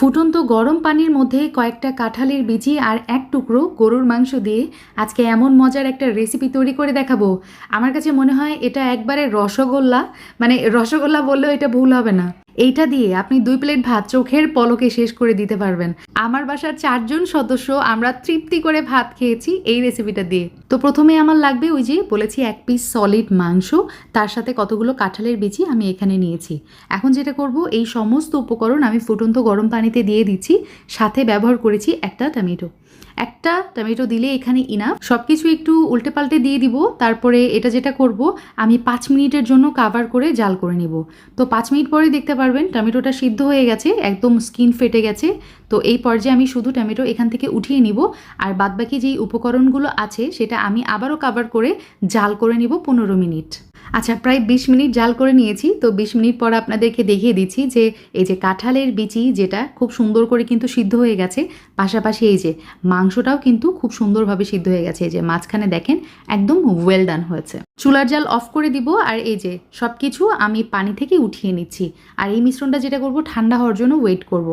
ফুটন্ত গরম পানির মধ্যে কয়েকটা কাঁঠালের বিচি আর এক টুকরো গরুর মাংস দিয়ে আজকে এমন মজার একটা রেসিপি তৈরি করে দেখাবো। আমার কাছে মনে হয় এটা একবারে রসগোল্লা মানে রসগোল্লা বললেও এটা ভুল হবে না। এইটা দিয়ে আপনি দুই প্লেট ভাত চোখের পলকে শেষ করে দিতে পারবেন। আমার বাসার চারজন সদস্য, আমরা তৃপ্তি করে ভাত খেয়েছি এই রেসিপিটা দিয়ে। তো প্রথমে আমার লাগবে ওই যে বলেছি এক পিস সলিড মাংস, তার সাথে কতগুলো কাঁঠালের বিচি আমি এখানে নিয়েছি। এখন যেটা করব, এই সমস্ত উপকরণ আমি ফুটন্ত গরম পানিতে দিয়ে দিচ্ছি, সাথে ব্যবহার করেছি একটা টমেটো। একটা টমেটো দিলে এখানে ইনাফ সব কিছু একটু উল্টে পাল্টে দিয়ে দিব, তারপরে এটা যেটা করব, আমি পাঁচ মিনিটের জন্য কাভার করে জাল করে নিব। তো পাঁচ মিনিট পরে দেখতে পারবেন টমেটোটা সিদ্ধ হয়ে গেছে, একদম স্কিন ফেটে গেছে। তো এই পর্যায়ে আমি শুধু টমেটো এখান থেকে উঠিয়ে নিব, আর বাদবাকি যেই উপকরণগুলো আছে সেটা আমি আবারও কাভার করে জাল করে নিব পনেরো মিনিট। আচ্ছা প্রায় বিশ মিনিট জাল করে নিয়েছি। তো বিশ মিনিট পর আপনাদেরকে দেখিয়ে দিচ্ছি যে, এই যে কাঁঠালের বিচি যেটা খুব সুন্দর করে কিন্তু সিদ্ধ হয়ে গেছে, পাশাপাশি এই যে মাংসটাও কিন্তু খুব সুন্দরভাবে সিদ্ধ হয়ে গেছে। এই যে মাঝখানে দেখেন একদম ওয়েল ডান হয়েছে। চুলার জাল অফ করে দিব আর এই যে সব কিছু আমি পানি থেকে উঠিয়ে নিচ্ছি। আর এই মিশ্রণটা যেটা করব, ঠান্ডা হওয়ার জন্য ওয়েট করব।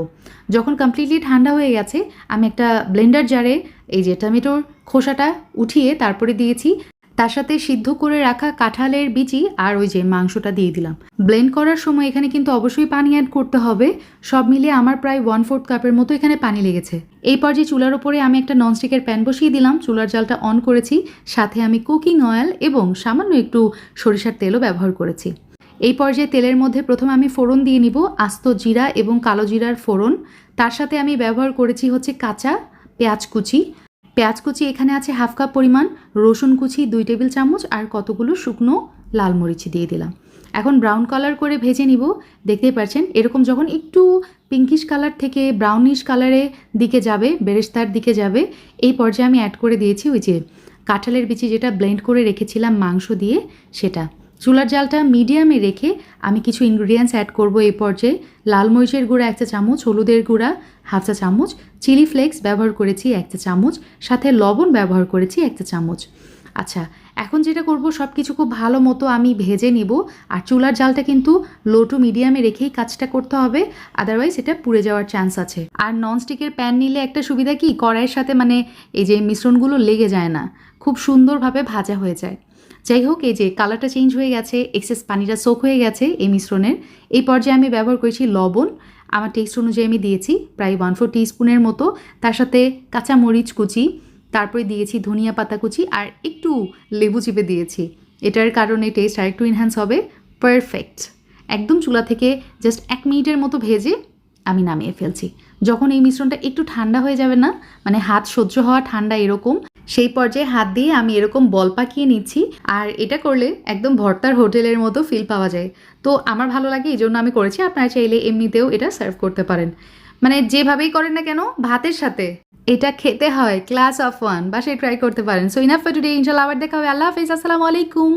যখন কমপ্লিটলি ঠান্ডা হয়ে গেছে, আমি একটা ব্লেন্ডার জারে এই যে টমেটোর খোসাটা উঠিয়ে তারপরে দিয়েছি তার সাথে সিদ্ধ করে রাখা কাঁঠালের বিচি আর ওই যে মাংসটা দিয়ে দিলাম। ব্লেন্ড করার সময় এখানে কিন্তু অবশ্যই পানি অ্যাড করতে হবে। সব মিলিয়ে আমার প্রায় ওয়ান ফোর্থ কাপের মতো এখানে পানি লেগেছে। এই পর্যায়ে চুলার ওপরে আমি একটা ননস্টিকের প্যান বসিয়ে দিলাম। চুলার জালটা অন করেছি। সাথে আমি কুকিং অয়েল এবং সামান্য একটু সরিষার তেলও ব্যবহার করেছি। এই পর্যায়ে তেলের মধ্যে প্রথমে আমি ফোড়ন দিয়ে নিব, আস্ত জিরা এবং কালো জিরার ফোড়ন। তার সাথে আমি ব্যবহার করেছি হচ্ছে কাঁচা পেঁয়াজ কুচি। পেঁয়াজ কুচি এখানে আছে হাফ কাপ পরিমাণ, রসুন কুচি দুই টেবিল চামচ আর কতগুলো শুকনো লাল মরিচি দিয়ে দিলাম। এখন ব্রাউন কালার করে ভেজে নিব। দেখতেই পাচ্ছেন এরকম যখন একটু পিঙ্কিশ কালার থেকে ব্রাউনিশ কালারে দিকে যাবে, বেরেস্তার দিকে যাবে, এই পর্যায়ে আমি অ্যাড করে দিয়েছি ওই যে কাঁঠালের বিচি যেটা ব্লেন্ড করে রেখেছিলাম মাংস দিয়ে, সেটা। চুলার জালটা মিডিয়ামে রেখে আমি কিছু ইনগ্রিডিয়েন্টস অ্যাড করব এই পর্যায়ে। লাল মরিচের গুঁড়া এক চা চামচ, হলুদের গুঁড়া হাফ চা চামচ চিলি ফ্লেক্স ব্যবহার করেছি এক চা চামচ, সাথে লবণ ব্যবহার করেছি এক চা চামচ। আচ্ছা এখন যেটা করব সব কিছু খুব ভালো মতো আমি ভেজে নিব, আর চুলার জালটা কিন্তু লো টু মিডিয়ামে রেখেই কাজটা করতে হবে আদারওয়াইজ এটা পুড়ে যাওয়ার চান্স আছে। আর ননস্টিকের প্যান নিলে একটা সুবিধা কি? কড়াইয়ের সাথে মানে এই যে মিশ্রণগুলো লেগে যায় না, খুব সুন্দরভাবে ভাজা হয়ে যায়। যাই হোক, এই যে কালারটা চেঞ্জ হয়ে গেছে এক্সেস পানিটা সোক হয়ে গেছে এই মিশ্রণের। এই পর্যায়ে আমি ব্যবহার করেছি লবণ। আমার টেস্ট অনুযায়ী আমি দিয়েছি প্রায় ওয়ান ফোর স্পুনের মতো। তার সাথে কাঁচা মরিচ কুচি, তারপরে দিয়েছি ধনিয়া পাতা কুচি আর একটু লেবু চিপে দিয়েছি। এটার কারণে টেস্ট আর একটু এনহ্যান্স হবে। পারফেক্ট একদম চুলা থেকে জাস্ট এক মিনিটের মতো ভেজে আমি নামিয়ে ফেলছি। যখন এই মিশ্রণটা একটু ঠান্ডা হয়ে যাবে না মানে হাত সহ্য হওয়া ঠান্ডা এরকম সেই পর্যায়ে হাত দিয়ে আমি এরকম বল পাকিয়ে নিচ্ছি আর এটা করলে একদম ভর্তার হোটেলের মতো ফিল পাওয়া যায়। তো আমার ভালো লাগে এই জন্য আমি করেছি, আপনারা চাইলে এমনিতেও এটা সার্ভ করতে পারেন। মানে যেভাবেই করেন না কেন, ভাতের সাথে। এটা খেতে হয় ক্লাস অফ ওয়ান বা বাসায় ট্রাই করতে পারেন। সো ইনাফ ফর টুডে ইনশাল্লাহ আবার দেখা হবে। আল্লাহ হাফিজ, আসসালামু আলাইকুম।